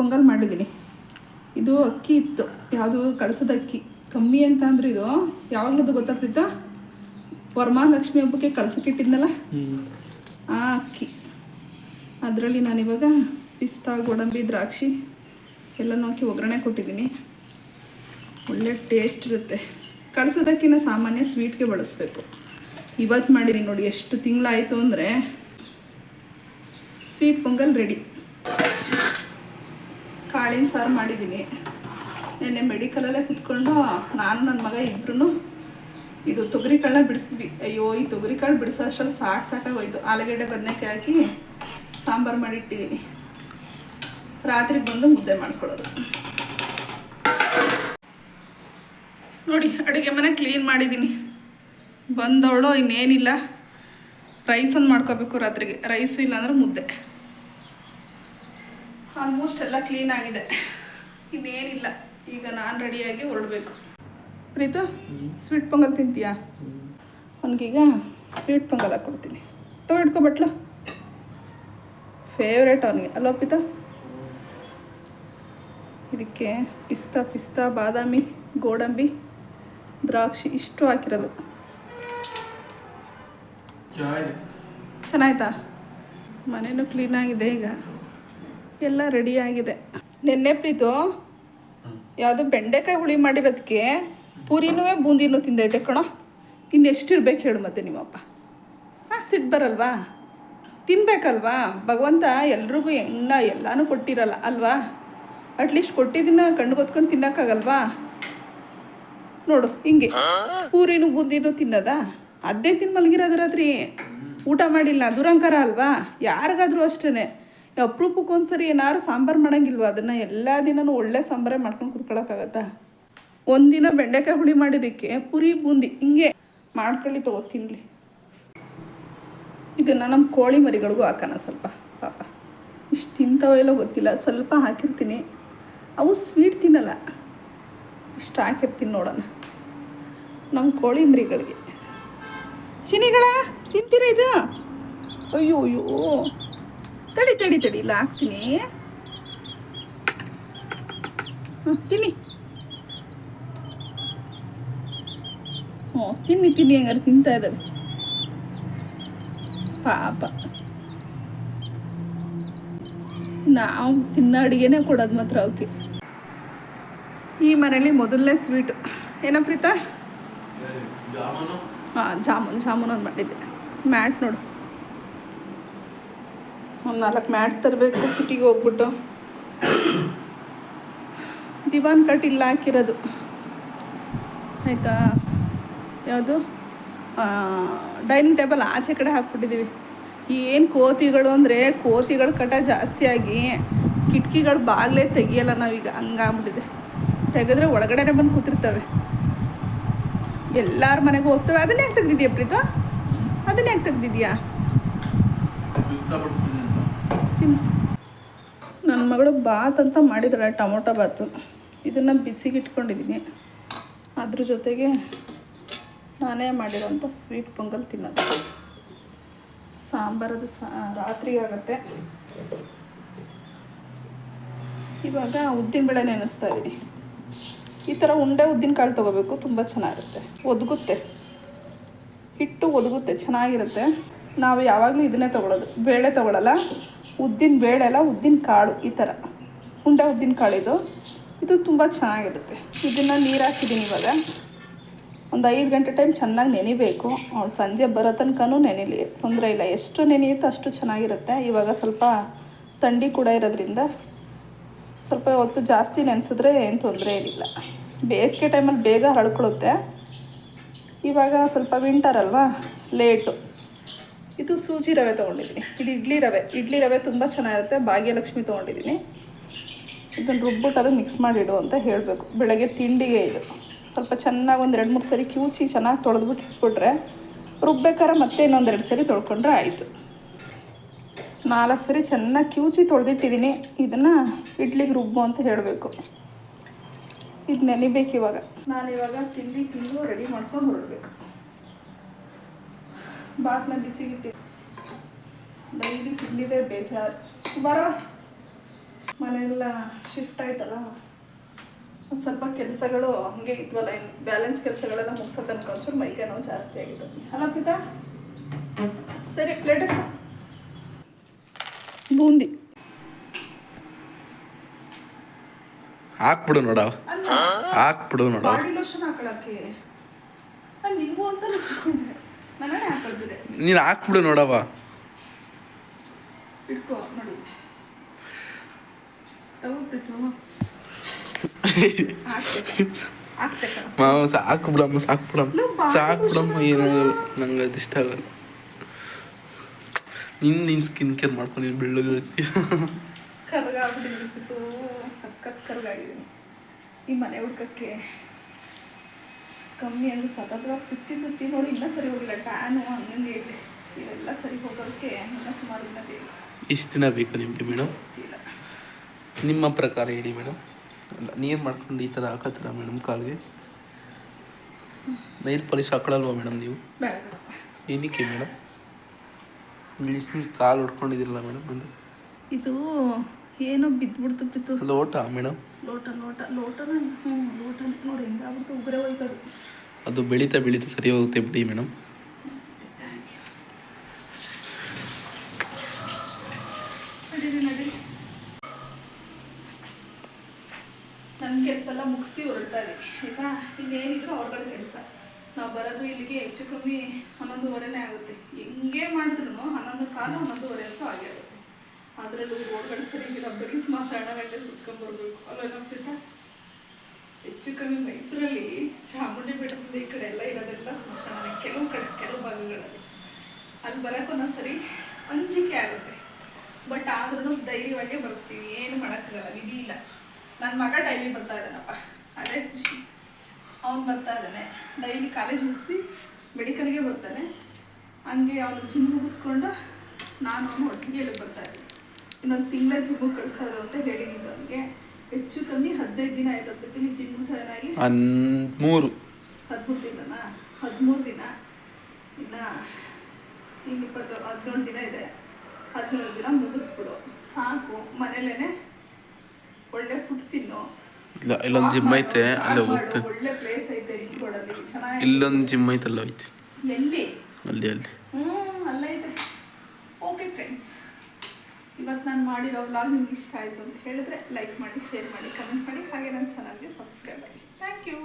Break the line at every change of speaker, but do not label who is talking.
ಪೊಂಗಲ್ ಮಾಡಿದ್ದೀನಿ. ಇದು ಅಕ್ಕಿ ಇತ್ತು. ಯಾವುದು ಕಳಸದ ಅಕ್ಕಿ. ಕಮ್ಮಿ ಅಂತ ಅಂದ್ರೆ ಇದು ಯಾವಾಗಲೂ ಗೊತ್ತಾಗ್ತಿತ್ತ ವರಮಹಾಲಕ್ಷ್ಮಿ ಹಬ್ಬಕ್ಕೆ ಕಳ್ಸಕ್ಕಿಟ್ಟಿದ್ನಲ್ಲ ಆ ಅಕ್ಕಿ. ಅದರಲ್ಲಿ ನಾನಿವಾಗ ಪಿಸ್ತಾ, ಗೋಡಂಬಿ, ದ್ರಾಕ್ಷಿ ಎಲ್ಲನೂ ಹಾಕಿ ಒಗ್ಗರಣೆ ಕೊಟ್ಟಿದ್ದೀನಿ. ಒಳ್ಳೆ ಟೇಸ್ಟ್ ಇರುತ್ತೆ. ಕಳ್ಸೋದಕ್ಕಿಂತ ಸಾಮಾನ್ಯ ಸ್ವೀಟ್ಗೆ ಬಳಸಬೇಕು. ಇವತ್ತು ಮಾಡಿದ್ದೀನಿ ನೋಡಿ, ಎಷ್ಟು ತಿಂಗಳಾಯಿತು ಅಂದರೆ ಸ್ವೀಟ್ ಪೊಂಗಲ್ ರೆಡಿ ಕಾಳಿನ ಸಾರು ಮಾಡಿದ್ದೀನಿ. ನೆನ್ನೆ ಮೆಡಿಕಲಲ್ಲೇ ಕುತ್ಕೊಂಡು ನಾನು ನನ್ನ ಮಗ ಇಬ್ರು ಇದು ತೊಗರಿ ಕಾಳನ್ನ ಬಿಡಿಸಿದ್ವಿ. ಅಯ್ಯೋ, ಈ ತೊಗರಿ ಕಾಳು ಬಿಡಿಸೋ ಅಷ್ಟರಲ್ಲಿ ಸಾಕು ಸಾಕಾಗೋಯ್ತು. ಆಲೂಗಡ್ಡೆ, ಬದನೆಕಾಯಿ ಹಾಕಿ ಸಾಂಬಾರು ಮಾಡಿಟ್ಟಿದ್ದೀನಿ. ರಾತ್ರಿಗೆ ಬಂದು ಮುದ್ದೆ ಮಾಡ್ಕೊಳ್ಳೋದು. ನೋಡಿ, ಅಡುಗೆ ಮನೆ ಕ್ಲೀನ್ ಮಾಡಿದ್ದೀನಿ. ಬಂದವಳು ಇನ್ನೇನಿಲ್ಲ. ರೈಸ್ ಒಂದು ಮಾಡ್ಕೋಬೇಕು ರಾತ್ರಿಗೆ. ರೈಸು ಇಲ್ಲಾಂದ್ರೆ ಮುದ್ದೆ. ಆಲ್ಮೋಸ್ಟ್ ಎಲ್ಲ ಕ್ಲೀನ್ ಆಗಿದೆ. ಇನ್ನೇನಿಲ್ಲ. ಈಗ ನಾನು ರೆಡಿಯಾಗಿ ಹೊರಡಬೇಕು. ಪ್ರೀತು ಸ್ವೀಟ್ ಪೊಂಗಲ್ ತಿಂತೀಯಾ? ಅವನಿಗೀಗ ಸ್ವೀಟ್ ಪೊಂಗಲ್ ಹಾಕ್ಕೊಡ್ತೀನಿ ತಗೋ ಇಟ್ಕೊಬಟ್ಲು ಫೇವ್ರೇಟ್ ಅವನಿಗೆ. ಅಲ್ಲೋ ಪ್ರೀತಾ? ಇದಕ್ಕೆ ಪಿಸ್ತಾ ಪಿಸ್ತಾ ಬಾದಾಮಿ ಗೋಡಂಬಿ ದ್ರಾಕ್ಷಿ ಇಷ್ಟು ಹಾಕಿರೋದು. ಚೆನ್ನಾಯ್ತಾ? ಮನೇನು ಕ್ಲೀನಾಗಿದೆ ಈಗ. ಎಲ್ಲ ರೆಡಿ ಆಗಿದೆ. ನಿನ್ನೆ ಪ್ರೀತು, ಯಾವುದು ಬೆಂಡೆಕಾಯಿ ಹುಳಿ ಮಾಡಿರೋದಕ್ಕೆ ಪೂರಿನೂ ಬೂಂದಿನೂ ತಿಂದೈತೆ ಕಣೋ. ಇನ್ನೆಷ್ಟಿರ್ಬೇಕು ಹೇಳು ಮತ್ತೆ ನಿಮ್ಮಪ್ಪ. ಹಾಂ ಸಿಟ್ಟು ಬರಲ್ವಾ? ತಿನ್ಬೇಕಲ್ವಾ? ಭಗವಂತ ಎಲ್ರಿಗೂ ಎಲ್ಲ ಎಲ್ಲನೂ ಕೊಟ್ಟಿರಲ್ಲ, ಅಲ್ವಾ? ಅಟ್ಲೀಸ್ಟ್ ಕೊಟ್ಟಿದ್ದನ್ನ ಕಣ್ಣು ಗೊತ್ಕೊಂಡು ತಿನ್ನೋಕ್ಕಾಗಲ್ವಾ? ನೋಡು, ಹಿಂಗೆ. ಪೂರಿನೂ ಬೂಂದಿನೂ ತಿನ್ನೋದಾ? ಅದೇ ತಿನ್ ಮಲಗಿರೋದು ರಾತ್ರಿ. ಊಟ ಮಾಡಿಲ್ಲ, ದುರಂಕಾರ ಅಲ್ವಾ? ಯಾರಿಗಾದ್ರೂ ಅಷ್ಟೇ ಅಪರೂಪಕ್ಕೆ ಒಂದ್ಸರಿ ಏನಾದ್ರು ಸಾಂಬಾರು ಮಾಡೋಂಗಿಲ್ವ? ಅದನ್ನು ಎಲ್ಲ ದಿನನೂ ಒಳ್ಳೆ ಸಾಂಬಾರೇ ಮಾಡ್ಕೊಂಡು ಕುತ್ಕೊಳ್ಳೋಕ್ಕಾಗತ್ತಾ ಒಂದಿನ ಬೆಂಡೆಕಾಯಿ ಹುಳಿ ಮಾಡಿದ್ದಕ್ಕೆ ಪುರಿ, ಬೂಂದಿ ಹಿಂಗೆ ಮಾಡ್ಕೊಳ್ಳಿ ತಗೋ ತಿನ್ನಲಿ ಇದನ್ನು ನಮ್ಮ ಕೋಳಿ ಮರಿಗಳಿಗೂ ಹಾಕೋಣ ಸ್ವಲ್ಪ, ಪಾಪ. ಇಷ್ಟು ತಿಂತಾವೋ ಇಲ್ಲೋ ಗೊತ್ತಿಲ್ಲ, ಸ್ವಲ್ಪ ಹಾಕಿರ್ತೀನಿ. ಅವು ಸ್ವೀಟ್ ತಿನ್ನಲ್ಲ. ಇಷ್ಟು ಹಾಕಿರ್ತೀನಿ ನೋಡೋಣ. ನಮ್ಮ ಕೋಳಿ ಮರಿಗಳಿಗೆ. ಚಿನಿಗಳ, ತಿಂತೀರ ಇದು? ಅಯ್ಯೋ ಅಯ್ಯೋ. ತಡಿ ತಡಿ ತಡಿ ಇಲ್ಲ ಹಾಕ್ತೀನಿ. ತಿನ್ನಿ. ಹ್ಞೂ ತಿನ್ನಿ ತಿನ್ನಿ ಹಂಗಾರೆ ತಿಂತಾ ಇದ್ದಾವೆ ಪಾಪ. ನಾವು ತಿನ್ನೋ ಅಡುಗೆನೇ ಕೊಡೋದು ಮಾತ್ರ ಅವಕ್ಕೆ ಈ ಮನೇಲಿ ಮೊದಲನೇ ಸ್ವೀಟು. ಏನೋ ಪ್ರೀತಾ? ಹಾಂ ಜಾಮೂನ್ ಜಾಮೂನು ಒಂದು ಮಾಡಿದ್ದೆ. ಮ್ಯಾಟ್ ನೋಡು. ಒಂದು ನಾಲ್ಕು ಮ್ಯಾಟ್ ತರಬೇಕು, ಸಿಟಿಗೆ ಹೋಗ್ಬಿಟ್ಟು. ದಿವಾನ್ ಕಟ್ ಇಲ್ಲ ಹಾಕಿರೋದು. ಆಯಿತಾ? ಯಾವುದು? ಡೈನಿಂಗ್ ಟೇಬಲ್ ಆಚೆ ಕಡೆ ಹಾಕ್ಬಿಟ್ಟಿದ್ದೀವಿ ಏನು ಕೋತಿಗಳು ಅಂದರೆ ಕೋತಿಗಳು ಕಟ ಜಾಸ್ತಿಯಾಗಿ ಕಿಟಕಿಗಳು ಬಾಗಿಲೇ ತೆಗಿಯಲ್ಲ ನಾವೀಗ, ಹಂಗಾಗ್ಬಿಟ್ಟಿದೆ. ತೆಗೆದ್ರೆ ಒಳಗಡೆನೆ ಬಂದು ಕೂತಿರ್ತವೆ. ಎಲ್ಲರ ಮನೆಗೂ ಹೋಗ್ತವೆ. ಅದನ್ನೇ ಯಾಕೆ ತೆಗ್ದಿದ್ಯಾ ಪ್ರೀತ? ಅದನ್ನೇ ಯಾಕೆ ತೆಗ್ದಿದ್ಯಾ ತಿನ್ನು. ನನ್ನ ಮಗಳು ಬಾತ್ ಅಂತ ಮಾಡಿದಾಳೆ, ಟೊಮೊಟೊ ಬಾತು. ಇದನ್ನು ಬಿಸಿಗೆ ಇಟ್ಕೊಂಡಿದ್ದೀನಿ ಅದ್ರ ಜೊತೆಗೆ ನಾನೇ ಮಾಡಿರೋಂಥ ಸ್ವೀಟ್ ಪೊಂಗಲ್ ತಿನ್ನೋದು. ಸಾಂಬಾರದು ಸಾ, ರಾತ್ರಿ ಆಗುತ್ತೆ. ಇವಾಗ ಉದ್ದಿನಬೇಳೆ ನೆನೆಸ್ತಾ ಇದ್ದೀನಿ ಈ ಥರ ಉಂಡೆ ಉದ್ದಿನ ಕಾಳು ತೊಗೋಬೇಕು, ತುಂಬ ಚೆನ್ನಾಗಿರುತ್ತೆ ಒದಗುತ್ತೆ. ಹಿಟ್ಟು ಒದಗುತ್ತೆ, ಚೆನ್ನಾಗಿರುತ್ತೆ. ನಾವು ಯಾವಾಗಲೂ ಇದನ್ನೇ ತೊಗೊಳೋದು. ಬೇಳೆ ತೊಗೊಳಲ್ಲ, ಉದ್ದಿನ ಬೇಳೆ ಅಲ್ಲ, ಉದ್ದಿನ ಕಾಳು, ಈ ಥರ. ಉಂಡೆ ಉದ್ದಿನ ಕಾಳಿದು ಇದು. ತುಂಬ ಚೆನ್ನಾಗಿರುತ್ತೆ. ಇದನ್ನು ನೀರು ಹಾಕಿದ್ದೀನಿ ಇವಾಗ. ಒಂದು ಐದು ಗಂಟೆ ಟೈಮ್ ಚೆನ್ನಾಗಿ ನೆನಿಬೇಕು. ಅವ್ಳು ಸಂಜೆ ಬರೋ ತನಕನೂ ನೆನಿಲಿ. ತೊಂದರೆ ಇಲ್ಲ. ಎಷ್ಟು ನೆನೆಯುತ್ತೋ ಅಷ್ಟು ಚೆನ್ನಾಗಿರುತ್ತೆ. ಇವಾಗ ಸ್ವಲ್ಪ ಥಂಡಿ ಕೂಡ ಇರೋದ್ರಿಂದ ಸ್ವಲ್ಪ ಹೊತ್ತು ಜಾಸ್ತಿ ನೆನೆಸಿದ್ರೆ ಏನು ತೊಂದರೆ ಇರಲಿಲ್ಲ ಬೇಸಿಗೆ ಟೈಮಲ್ಲಿ ಬೇಗ ಹಳ್ಕೊಳ್ಳುತ್ತೆ ಇವಾಗ ಸ್ವಲ್ಪ ವಿಂಟರ್ ಅಲ್ವಾ? ಲೇಟು ಇದು ಸೂಜಿ ರವೆ ತೊಗೊಂಡಿದ್ದೀನಿ. ಇದು ಇಡ್ಲಿ ರವೆ. ಇಡ್ಲಿ ರವೆ ತುಂಬ ಚೆನ್ನಾಗಿರುತ್ತೆ. ಭಾಗ್ಯಲಕ್ಷ್ಮಿ ತೊಗೊಂಡಿದ್ದೀನಿ. ಇದನ್ನು ರುಬ್ಬಿಟ್ಟು ಅದು ಮಿಕ್ಸ್ ಮಾಡಿಡು ಅಂತ ಹೇಳಬೇಕು. ಬೆಳಗ್ಗೆ ತಿಂಡಿಗೆ ಇದು. ಸ್ವಲ್ಪ ಚೆನ್ನಾಗಿ ಒಂದು ಎರಡು ಮೂರು ಸರಿ ಕ್ಯೂಚಿ ಚೆನ್ನಾಗಿ ತೊಳೆದ್ಬಿಟ್ಟು ಇಟ್ಬಿಟ್ರೆ ರುಬ್ಬೇಕಾದ್ರೆ ಮತ್ತೆ ಇನ್ನೊಂದೆರಡು ಸರಿ ತೊಳ್ಕೊಂಡ್ರೆ ಆಯಿತು. ನಾಲ್ಕು ಸರಿ ಚೆನ್ನಾಗಿ ಕ್ಯೂಚಿ ತೊಳೆದಿಟ್ಟಿದ್ದೀನಿ ಇದನ್ನು ಇಡ್ಲಿಗೆ ರುಬ್ಬು ಅಂತ ಹೇಳಬೇಕು. ಇದು ನೆನಿಬೇಕು ಇವಾಗ. ನಾನು ಇವಾಗ ತಿಂಡಿ ತಿಂದು ರೆಡಿ ಮಾಡ್ಕೊಂಡು ಹೊರಡ್ಬೇಕು. ಬಾತ್ನ ಬಿಸಿಗಿಟ್ಟು ಡೈಲಿ ತಿಂಡಿದೆ ಬೇಜಾರು. ಬರೋ ಮನೆಯೆಲ್ಲ ಶಿಫ್ಟ್ ಆಯ್ತಲ್ಲ? ಒಂದು ಸ್ವಲ್ಪ ಕೆಲಸಗಳು ಹಂಗೆ ಇದ್ವಲ್ಲ ಇನ್ನು. ಬ್ಯಾಲೆನ್ಸ್ ಕೆಲಸಗಳೆಲ್ಲ ಮುಗಿಸೋ ತನಕ ಒಂಚೂರು ಮೈಕೈ ನೋವು ಜಾಸ್ತಿ ಆಗಿದೆ. ಅಲ್ಲ ಪಿತಾ ಸರಿ ಪ್ಲೇಟ್ ಬೂಂದಿ.
ಹಾಕ್ಬಿಡು ನೋಡ. ಹಾಕ್ಬಿಡು ನೋಡ.
ಬಾಡಿ ಲೋಷನ್ ಹಾಕೊಳಕ್ಕೆ. ನಾನು ನಿಂಗು ಅಂತ ಅನ್ಕೊಂಡೆ ಹಾಕೊಳ್ತಿದ್ದೆ
ನೀನು ಹಾಕ್ಬಿಡು ನೋಡವ ಮಾವ ಸಾಕ್ಬಿಡಮ್ಮ. ಸಾಕ್ಬಿಡಮ್ಮ
ಸಾಕು ಬಿಡಮ್ಮ
ಸಾಕ್ಬಿಡಮ್ಮ
lotion
ಏನಾಗಲ್ಲ. ನಂಗೆ ಅದು ಇಷ್ಟ ಆಗಲ್ಲ. ನಿನ್ನ ನಿನ್ನ ಸ್ಕಿನ್ ಕೇರ್ ಮಾಡ್ಕೊಂಡು ನೀನು ಬೆಳ್ಳಗಾಗ್ತಿ
ಕರ್ಗಾಗ್ಬಿಟ್ಟಿದ್ದೀನಿ ಸಖತ್ ಕರ್ಗಾಗಿದ್ದೀನಿ. ಈ ಮನೆ ಹುಡ್ಕಕ್ಕೆ. ಕಮ್ಮಿ ಅಂದರೆ ಸತತವಾಗಿ ಸುತ್ತಿ ಸುತ್ತಿ ನೋಡಿ ಇನ್ನೂ ಸರಿ ಹೋಗಿಲ್ಲ. ಟ್ಯಾನು ಹಂಗಂಗೆ ಇದೆ. ಇವೆಲ್ಲ ಸರಿ ಹೋಗೋದಕ್ಕೆ ಇನ್ನೂ ಸುಮಾರು ದಿನ ಬೇಕು.
ಇಷ್ಟು ದಿನ ಬೇಕು ನಿಮಗೆ ಮೇಡಮ್ ನಿಮ್ಮ ಪ್ರಕಾರ ಹೇಳಿ ಮೇಡಮ್ ನೀರು ಮಾಡ್ಕೊಂಡು ಈ ಥರ ಹಾಕತ್ತೀರ ಮೇಡಮ್ ಕಾಲಿಗೆ? ನೈಲ್ ಪಾಲಿಶ್ ಹಾಕೊಳ್ಳಲ್ವಾ ಮೇಡಮ್ ನೀವು. ಏನಕ್ಕೆ ಮೇಡಮ್ ಕಾಲು ಹೊಡ್ಕೊಂಡಿದ್ದೀರಲ್ಲ ಮೇಡಮ್ ಅಂದರೆ
ಇದು ಏನೋ ಬಿದ್ದುಬಿಡ್ತು ಬಿತ್ತು
ಲೋಟ ಮೇಡಮ್.
ಲೋಟ ಲೋಟ ಲೋಟನ? ಹ್ಞೂ ಲೋಟ ನೋಡಿ ಹೆಂಗಾಗುತ್ತೆ ಉಗ್ರೆ ಹೋಯ್ತದು.
ಅದು ಬೆಳೀತಾ ಬೆಳೀತಾ ಸರಿ ಹೋಗುತ್ತೆ ಬಿಡಿ ಮೇಡಮ್.
ನನ್ನ ಕೆಲಸ ಎಲ್ಲ ಮುಗಿಸಿ ಹೊರಡ್ತಾ ಇದೆ ಆಯಿತಾ? ಇನ್ನೇನಿದ್ರು ಅವ್ರಗಳ ಕೆಲಸ. ನಾವು ಬರೋದು ಇಲ್ಲಿಗೆ ಹೆಚ್ಚು ಕಮ್ಮಿ ಹನ್ನೊಂದುವರೆನೇ ಆಗುತ್ತೆ. ಹೆಂಗೆ ಮಾಡಿದ್ರು ಹನ್ನೊಂದು ಕಾಲ ಹನ್ನೊಂದುವರೆ ಅಂತೂ ಆಗೇ ಆಗುತ್ತೆ ಅದರಲ್ಲೂ ರೋಡ್ಗಳು ಸರಿಗಿಲ್ಲ ಬರೀ ಸ್ಮಶಾನ ಗಂಟೆ ಸುತ್ಕೊಂಡ್ಬರ್ಬೇಕು ಅಲ್ವೇನಪ್ಪಿತ ಹೆಚ್ಚು ಕಮ್ಮಿ ಮೈಸೂರಲ್ಲಿ ಚಾಮುಂಡಿ ಬೆಟ್ಟದಿಂದ ಈ ಕಡೆ ಎಲ್ಲ ಇರೋದೆಲ್ಲ ಸ್ಮಶಾನ ಕೆಲವು ಕಡೆ, ಕೆಲವು ಭಾಗಗಳಲ್ಲಿ. ಅಲ್ಲಿ ಬರೋಕೆ ಒಂದೊಂದ್ಸರಿ ಅಂಜಿಕೆ ಆಗುತ್ತೆ. ಬಟ್ ಆದ್ರೂ ಧೈರ್ಯವಾಗಿ ಬರ್ತೀವಿ ಏನು ಮಾಡೋಕ್ಕಾಗಲ್ಲ, ವಿಧಿ ಇಲ್ಲ. ನನ್ನ ಮಗ ಡೈಲಿ ಬರ್ತಾ ಇದ್ದಾನಪ್ಪ. ಅದೇ ಖುಷಿ. ಅವ್ನು ಬರ್ತಾ ಇದ್ದಾನೆ. ಡೈಲಿ ಕಾಲೇಜ್ ಮುಗಿಸಿ ಮೆಡಿಕಲ್ಗೆ ಬರ್ತಾನೆ ಹಂಗೆ ಅವನು ಜಿಮ್ ಮುಗಿಸ್ಕೊಂಡು ನಾನು ಅವನು ಒಟ್ಟಿಗೆ ಬರ್ತಾ ಇದ್ದೀನಿ ಇನ್ನೊಂದು ತಿಂಗಳ ಜಿಮ್ಮು ಕಳಿಸೋದು ಅಂತ ಹೇಳಿದ್ದೀನಿ ಅವನಿಗೆ ಹೆಚ್ಚು ಕಮ್ಮಿ ಹದಿನೈದು ದಿನ ಆಯ್ತು ಬರ್ತೀನಿ ಜಿಮ್ಮು ಚೆನ್ನಾಗಿ
ಅನ್ ಮೂರು.
ಹದಿಮೂರು ದಿನನಾ? ಹದಿಮೂರು ದಿನ? ಇನ್ನು ಇನ್ನು ಇಪ್ಪತ್ತು ಹದಿನೇಳು ದಿನ ಇದೆ. ಹದಿನೇಳು ದಿನ ಮುಗಿಸ್ಬಿಡು. ಸಾಕು. ಮನೇಲೇನೆ ಒಳ್ಳೆ ಫುಡ್ ತಿನ್ನು.
ಇಲ್ಲ ಇಲ್ಲೊಂದು ಜಿಮ್ ಐತೆ ಅಲ್ಲೇ ಹೋಗ್ತೇನೆ.
ಒಳ್ಳೆ ಪ್ಲೇಸ್ ಐತೆ ರೋಡಲ್ಲಿ ಚೆನ್ನಾಗಿ
ಇಲ್ಲೊಂದು ಜಿಮ್ ಐತಲ್ಲ ಐತೆ
ಎಲ್ಲಿ?
ಅಲ್ಲಿ ಅಲ್ಲಿ.
ಹ್ಞೂ ಅಲ್ಲೈತೆ ಓಕೆ ಫ್ರೆಂಡ್ಸ್ ಇವತ್ತು ನಾನು ಮಾಡಿರೋ ವ್ಲಾಗ್ ನಿಮ್ಗೆ ಇಷ್ಟ ಆಯಿತು ಅಂತ ಹೇಳಿದ್ರೆ ಲೈಕ್ ಮಾಡಿ ಶೇರ್ ಮಾಡಿ ಕಮೆಂಟ್ ಮಾಡಿ, ಹಾಗೆ ನನ್ನ ಚಾನಲ್ಗೆ ಸಬ್ಸ್ಕ್ರೈಬ್ ಮಾಡಿ. Thank you